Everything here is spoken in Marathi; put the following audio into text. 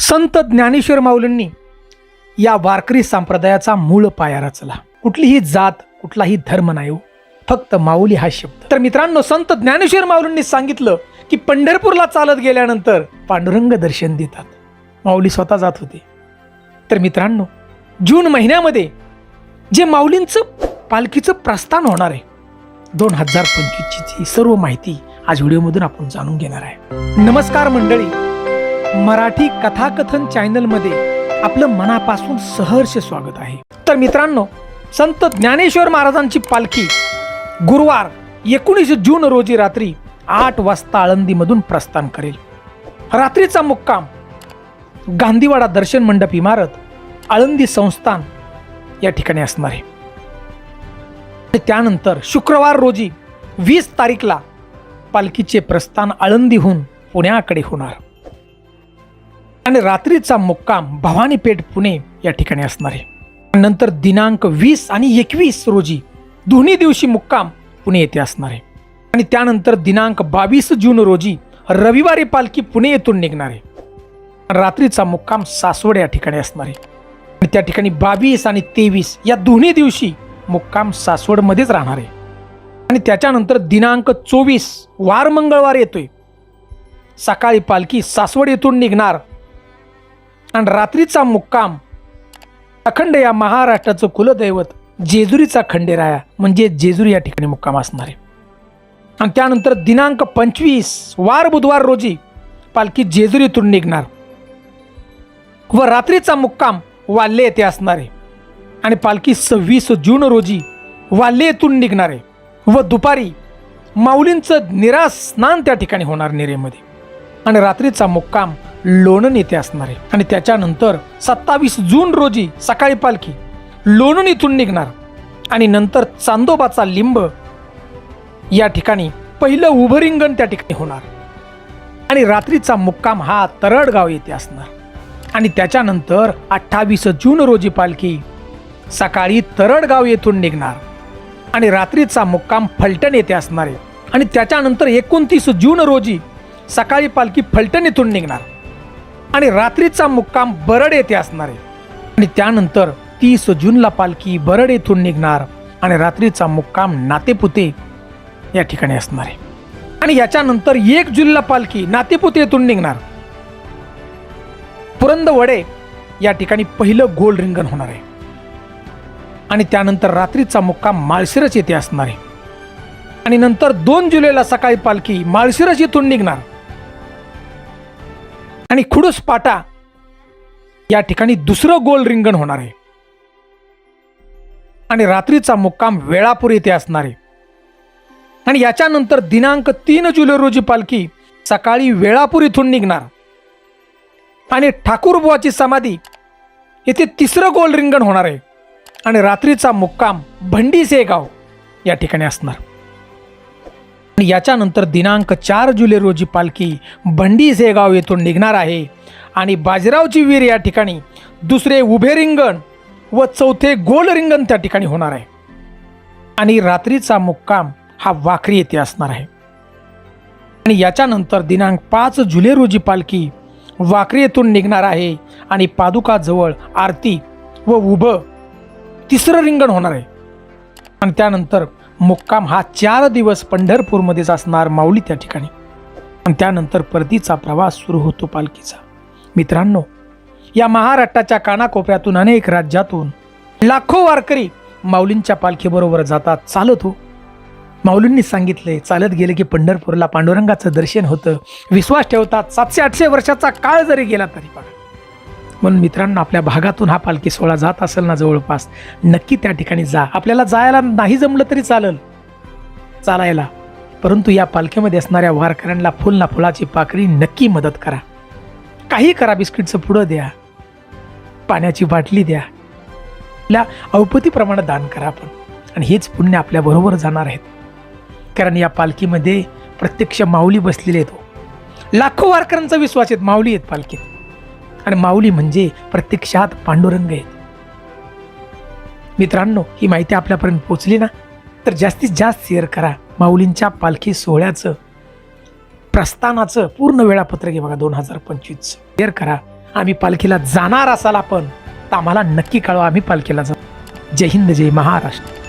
संत ज्ञानेश्वर माऊलींनी या वारकरी संप्रदायाचा मूळ पाया रचला. कुठलीही जात कुठलाही धर्म नाही हो. फक्त माऊली हा शब्द. तर मित्रांनो संत ज्ञानेश्वर माऊलींनी सांगितलं की पंढरपूरला चालत गेल्यानंतर पांडुरंग दर्शन देतात. माऊली स्वतः जात होते. तर मित्रांनो जून महिन्यामध्ये जे माऊलींचं पालखीचं प्रस्थान होणार आहे दोन हजार पंचवीसची सर्व माहिती आज व्हिडिओमधून आपण जाणून घेणार आहे. नमस्कार मंडळी. मराठी कथाकथन चॅनलमध्ये आपलं मनापासून सहर्ष स्वागत आहे. तर मित्रांनो संत ज्ञानेश्वर महाराजांची पालखी गुरुवार एकोणीस जून रोजी रात्री आठ वाजता आळंदीमधून प्रस्थान करेल. रात्रीचा मुक्काम गांधीवाडा दर्शन मंडप इमारत आळंदी संस्थान या ठिकाणी असणार आहे. त्यानंतर शुक्रवार रोजी वीस तारीखला पालखीचे प्रस्थान आळंदीहून पुण्याकडे होणार. आणि रात्रीचा मुक्काम भवानीपेठ पुणे या ठिकाणी असणार आहे. नंतर दिनांक वीस आणि एकवीस रोजी दोन्ही दिवशी मुक्काम पुणे येथे असणार आहे. आणि त्यानंतर दिनांक बावीस जून रोजी रविवारी पालखी पुणे येथून निघणार आहे. रात्रीचा मुक्काम सासवड या ठिकाणी असणार आहे. आणि त्या ठिकाणी बावीस आणि तेवीस या दोन्ही दिवशी मुक्काम सासवडमध्येच राहणार आहे. आणि त्याच्यानंतर दिनांक चोवीस वार मंगळवार येतोय. सकाळी पालखी सासवड येथून निघणार आणि रात्रीचा मुक्काम. अखंड या महाराष्ट्राचं कुलदैवत जेजुरीचा खंडेराया म्हणजे जेजुरी या ठिकाणी मुक्काम असणार आहे. आणि त्यानंतर दिनांक पंचवीस वार बुधवार रोजी पालखी जेजुरीतून निघणार. व रात्रीचा मुक्काम वाल्ले येथे असणार आहे. आणि पालखी सव्वीस जून रोजी वाल्ले येथून निघणार आहे. व दुपारी माऊलींचं निरास स्नान त्या ठिकाणी होणार निरेमध्ये. आणि रात्रीचा मुक्काम लोणन येथे असणार आहे. आणि त्याच्यानंतर सत्तावीस जून रोजी सकाळी पालखी लोणन इथून निघणार. आणि नंतर चांदोबाचा लिंब या ठिकाणी पहिलं उभरिंगण त्या ठिकाणी होणार. आणि रात्रीचा मुक्काम हा तरडगाव येथे असणार. आणि त्याच्यानंतर अठ्ठावीस जून रोजी पालखी सकाळी तरडगाव येथून निघणार. आणि रात्रीचा मुक्काम फलटण येथे असणार आहे. आणि त्याच्यानंतर एकोणतीस जून रोजी सकाळी पालखी फलटण येथून निघणार. आणि रात्रीचा मुक्काम बरड येथे असणार आहे. आणि त्यानंतर तीस जूनला पालखी बरड येथून निघणार आणि रात्रीचा मुक्काम नातेपुते या ठिकाणी असणार आहे. आणि याच्यानंतर एक जूनला पालखी नातेपुते येथून निघणार. पुरंदवडे या ठिकाणी पहिलं गोल रिंगण होणार आहे. आणि त्यानंतर रात्रीचा मुक्काम माळशिरस येथे असणार आहे. आणि नंतर दोन जुलैला सकाळी पालखी माळशिरस येथून निघणार. आणि खुडूस पाटा या ठिकाणी दुसरं गोल रिंगण होणार आहे. आणि रात्रीचा मुक्काम वेळापूर येथे असणार आहे. आणि याच्यानंतर दिनांक तीन जुलै रोजी पालखी सकाळी वेळापूर इथून निघणार. आणि ठाकूरबुवाची समाधी येथे तिसरं गोल रिंगण होणार आहे. आणि रात्रीचा मुक्काम भंडीसे गाव या ठिकाणी असणार. आणि याच्यानंतर दिनांक चार जुलै रोजी पालखी भंडी सेगाव येथून निघणार आहे. आणि बाजीरावची वीर या ठिकाणी दुसरे उभे रिंगण व चौथे गोल रिंगण त्या ठिकाणी होणार आहे. आणि रात्रीचा मुक्काम हा वाखरी येथे असणार आहे. आणि याच्यानंतर दिनांक पाच जुलै रोजी पालखी वाखरी येथून निघणार आहे आणि पादुकाजवळ आरती व उभं तिसरं रिंगण होणार आहे. आणि त्यानंतर मुक्काम हा चार दिवस पंढरपूरमध्येच असणार माऊली त्या ठिकाणी. आणि त्यानंतर परतीचा प्रवास सुरू होतो पालखीचा. मित्रांनो या महाराष्ट्राच्या कानाकोपऱ्यातून अनेक राज्यातून लाखो वारकरी माऊलींच्या पालखीबरोबर जातात चालत हो. माऊलींनी सांगितले चालत गेले की पंढरपूरला पांडुरंगाचं दर्शन होतं. विश्वास ठेवतात सातशे आठशे वर्षाचा काळ जरी गेला तरी बघा म्हणून मित्रांनो आपल्या भागातून हा पालखी सोहळा जात असेल ना जवळपास नक्की त्या ठिकाणी जा. आपल्याला जायला नाही जमलं तरी चालेल. चालायला. परंतु या पालखीमध्ये असणाऱ्या वारकऱ्यांना फुल ना फुलाची पाकळी नक्की मदत करा. काही करा बिस्किटचं पुढं द्या. पाण्याची बाटली द्या. आपल्या अवपतीप्रमाणे दान करा आपण. आणि हेच पुण्य आपल्या बरोबर जाणार आहेत. कारण या पालखीमध्ये प्रत्यक्ष माऊली बसलेले आहेत हो. लाखो वारकऱ्यांचा विश्वास आहेत माऊली आहेत पालखीत. आणि माऊली म्हणजे प्रत्यक्षात पांडुरंग आहेत. मित्रांनो ही माहिती आपल्यापर्यंत पोचली ना? तर जास्तीत जास्त शेअर करा माऊलींच्या पालखी सोहळ्याचं प्रस्थानाचं पूर्ण वेळापत्रक आहे बघा दोन हजार पंचवीस शेअर करा. आम्ही पालखीला जाणार असाल आपण तर आम्हाला नक्की कळवा आम्ही पालखीला जाऊ. जय हिंद जय महाराष्ट्र.